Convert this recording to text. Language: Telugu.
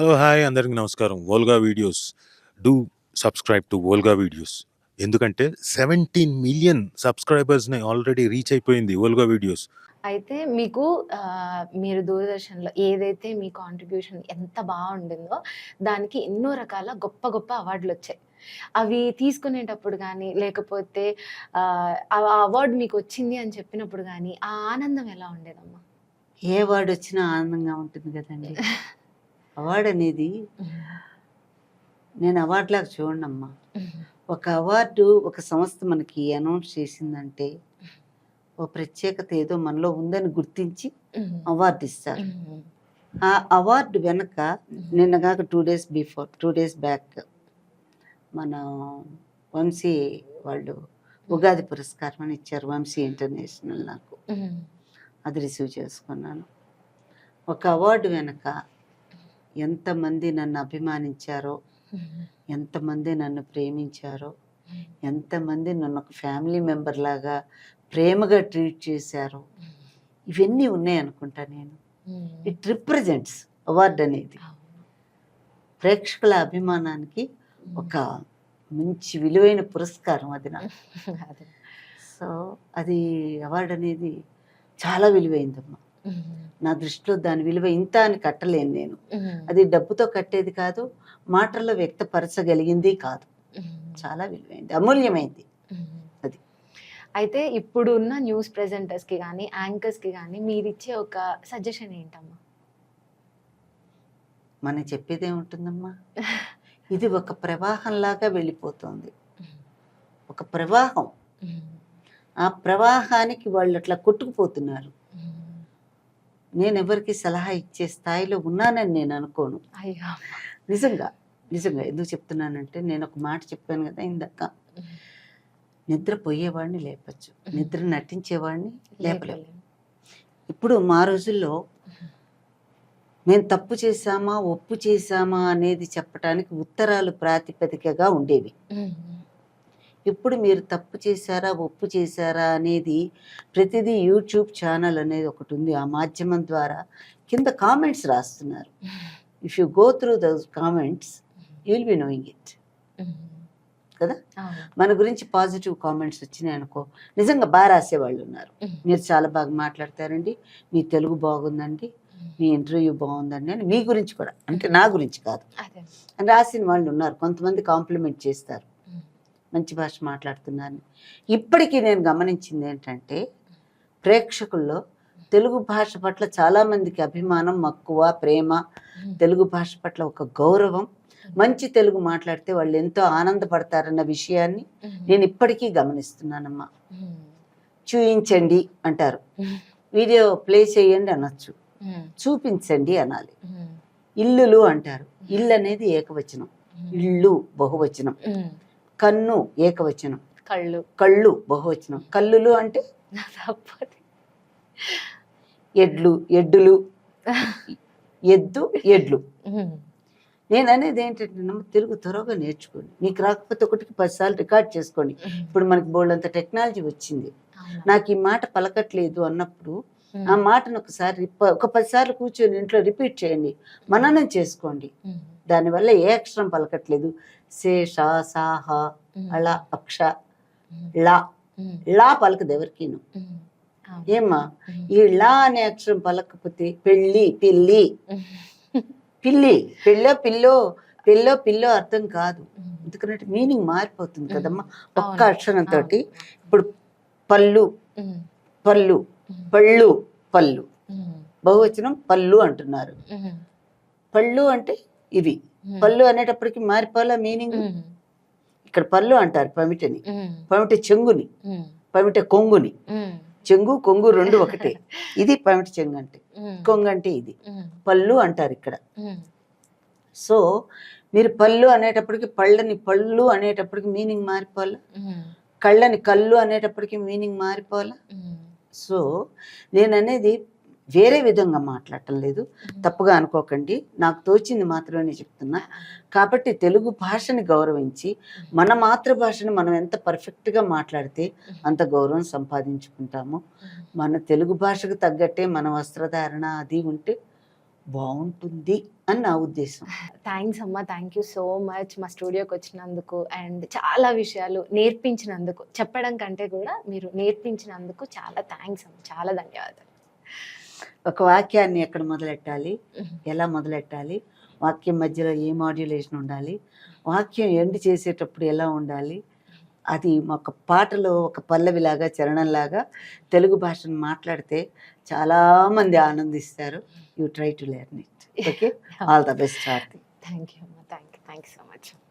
హలో హాయ్ అందరికి నమస్కారం. Volga videos. Do subscribe to Volga videos. ఎందుకంటే సెవెంటీన్ మిలియన్ సబ్స్క్రైబర్స్ని ఆల్రెడీ రీచ్ అయిపోయింది వోల్గా వీడియోస్. అయితే మీకు మీరు దూరదర్శన్‌లో ఏదైతే మీ కాంట్రిబ్యూషన్ ఎంత బాగుండిందో, దానికి ఎన్నో రకాల గొప్ప గొప్ప అవార్డులొచ్చాయి. అవి తీసుకునేటప్పుడు గానీ, లేకపోతే ఆ అవార్డ్ మీకొచ్చింది అని చెప్పినప్పుడు గానీ, ఆ ఆనందం ఎలా ఉండేదమ్మా? ఏ అవార్డ్ వచ్చినా ఆనందంగా ఉంటుంది కదండి. అవార్డ్ అనేది నేను అవార్డు లాగా చూడనమ్మా ఒక అవార్డు ఒక సంస్థ మనకి అనౌన్స్ చేసిందంటే ఓ ప్రత్యేకత ఏదో మనలో ఉందని గుర్తించి అవార్డు ఇస్తారు. ఆ అవార్డు వెనక నిన్న కాక two days before two days back మన వంశీ వాళ్ళు ఉగాది పురస్కారం అని ఇచ్చారు వంశీ ఇంటర్నేషనల్ నాకు. అది రిసీవ్ చేసుకున్నాను. ఒక అవార్డు వెనక ఎంతమంది నన్ను అభిమానించారో ఎంతమంది నన్ను ప్రేమించారో ఎంతమంది నన్ను ఒక ఫ్యామిలీ మెంబర్ లాగా ప్రేమగా ట్రీట్ చేశారో ఇవన్నీ ఉన్నాయి అనుకుంటా నేను. ఇట్ రిప్రజెంట్స్ అవార్డు అనేది. ప్రేక్షకుల అభిమానానికి ఒక మంచి విలువైన పురస్కారం అది నాకు. సో అది అవార్డు అనేది చాలా విలువైందమ్మా. నా దృష్టిలో దాని విలువ ఇంత అని కట్టలేను నేను. అది డబ్బుతో కట్టేది కాదు మాటల్లో వ్యక్తపరచగలిగింది కాదు. చాలా విలువైంది అమూల్యమైంది. అది. అయితే ఇప్పుడున్న న్యూస్ ప్రెజెంటర్స్‌కి గానీ, యాంకర్స్‌కి గానీ మీరిచ్చే ఒక సజెషన్ ఏంటమ్మా? మనం చెప్పేది ఏముంటుందమ్మా ఇది ఒక ప్రవాహంలాగా వెళ్ళిపోతుంది. ఒక ప్రవాహం. ఆ ప్రవాహానికి వాళ్ళు అట్లా కొట్టుకుపోతున్నారు. నేను ఎవరికి సలహా ఇచ్చే స్థాయిలో ఉన్నానని నేను అనుకోను. అయ్యో! నిజంగా నిజంగా ఎందుకు చెప్తున్నానంటే నేను ఒక మాట చెప్పాను కదా ఇందాక. నిద్ర పోయేవాడిని లేపచ్చు నిద్ర నటించేవాడిని లేపలేము లేపలేం. ఇప్పుడు మా రోజుల్లో మేము తప్పు చేశామా ఒప్పు చేశామా అనేది చెప్పడానికి ఉత్తరాలు ప్రాతిపదికగా ఉండేవి. ఇప్పుడు మీరు తప్పు చేశారా ఒప్పు చేశారా అనేది ప్రతిదీ యూట్యూబ్ ఛానల్ అనేది ఒకటి ఉంది. ఆ మాధ్యమం ద్వారా కింద కామెంట్స్ రాస్తున్నారు. If you go through those comments you will be knowing it కదా. మన గురించి పాజిటివ్ కామెంట్స్ వచ్చినాయి అనుకో నిజంగా బాగా రాసేవాళ్ళు ఉన్నారు. మీరు చాలా బాగా మాట్లాడతారండి. మీ తెలుగు బాగుందండి. మీ ఇంటర్వ్యూ బాగుందండి అని మీ గురించి కూడా అంటే నా గురించి కాదు. అని రాసిన వాళ్ళు ఉన్నారు. కొంతమంది కాంప్లిమెంట్ చేస్తారు. మంచి భాష మాట్లాడుతున్నారు ఇప్పటికీ నేను గమనించింది ఏంటంటే ప్రేక్షకుల్లో తెలుగు భాష పట్ల చాలామందికి అభిమానం మక్కువ ప్రేమ తెలుగు భాష పట్ల ఒక గౌరవం మంచి తెలుగు మాట్లాడితే వాళ్ళు ఎంతో ఆనందపడతారన్న విషయాన్ని నేను ఇప్పటికీ గమనిస్తున్నానమ్మా. చూయించండి అంటారు. వీడియో ప్లే చేయండి అనొచ్చు. చూపించండి అనాలి. ఇల్లులు అంటారు. ఇల్లు అనేది ఏకవచనం. ఇల్లు బహువచనం. కన్ను ఏకవచనం. కళ్ళు. కళ్ళు బహువచనం. కల్లులు అంటే. ఎడ్లు ఎడ్డులు. ఎద్దు ఎడ్లు. నేను అనేది ఏంటంటే తెలుగు త్వరగా నేర్చుకోండి. మీకు రాకపోతే ఒకటికి పదిసార్లు రికార్డ్ చేసుకోండి. ఇప్పుడు మనకి బోల్డంత టెక్నాలజీ వచ్చింది. నాకు ఈ మాట పలకట్లేదు అన్నప్పుడు ఆ మాటను ఒకసారి ఒక పదిసార్లు కూర్చొని ఇంట్లో రిపీట్ చేయండి. మననం చేసుకోండి. దానివల్ల ఏ అక్షరం పలకట్లేదు. సే షా సా హా అళ అక్ష లా లా పలకదు ఎవరికీను. ఏమ్మా? ఈ లా అనే అక్షరం పలకపోతే పెళ్ళి పిల్లి. పిల్లి పెళ్ళో పిల్లో పెళ్ళో పిల్లో అర్థం కాదు. ఎందుకంటే మీనింగ్ మారిపోతుంది కదమ్మా. ఒక్క. అక్షరంతో ఇప్పుడు పళ్ళు పళ్ళు పళ్ళు పళ్ళు. బహువచనం పళ్ళు అంటున్నారు. పళ్ళు అంటే ఇవి. పళ్ళు అనేటప్పటికి మారిపోవాలా మీనింగ్ ఇక్కడ పళ్ళు అంటారు పమిటని. పమిట చెంగుని పమిట కొంగుని. చెంగు కొంగు రెండు ఒకటే. ఇది పమిట చెంగు అంటే. కొంగు అంటే ఇది. పళ్ళు అంటారు ఇక్కడ. సో మీరు పళ్ళు అనేటప్పటికి పళ్ళని పళ్ళు అనేటప్పటికి మీనింగ్ మారిపోవాలా కళ్ళని కళ్ళు అనేటప్పటికి మీనింగ్ మారిపోవాలా సో నేను అనేది వేరే విధంగా మాట్లాడటం లేదు. తప్పుగా అనుకోకండి. నాకు తోచింది మాత్రమే చెప్తున్నా. కాబట్టి తెలుగు భాషని గౌరవించి మన మాతృభాషని మనం ఎంత పర్ఫెక్ట్గా మాట్లాడితే అంత గౌరవం సంపాదించుకుంటాము. మన తెలుగు భాషకు తగ్గట్టే మన వస్త్రధారణ అది ఉంటే బాగుంటుంది అని నా ఉద్దేశం. థ్యాంక్స్ అమ్మ. థ్యాంక్ యూ సో మచ్ మా స్టూడియోకి వచ్చినందుకు అండ్ చాలా విషయాలు నేర్పించినందుకు. చెప్పడం కంటే కూడా మీరు నేర్పించినందుకు చాలా థ్యాంక్స్ అమ్మ. చాలా ధన్యవాదాలు. ఒక వాక్యాన్ని ఎక్కడ మొదలెట్టాలి? ఎలా మొదలెట్టాలి? వాక్యం మధ్యలో ఏ మాడ్యులేషన్ ఉండాలి? వాక్యం ఎండ్ చేసేటప్పుడు ఎలా ఉండాలి? అది ఒక పాటలో ఒక పల్లవిలాగా చరణంలాగా తెలుగు భాషను మాట్లాడితే చాలామంది ఆనందిస్తారు. You try to learn it okay all the best Aarti thank you అమ్మ. Thank you thank you so much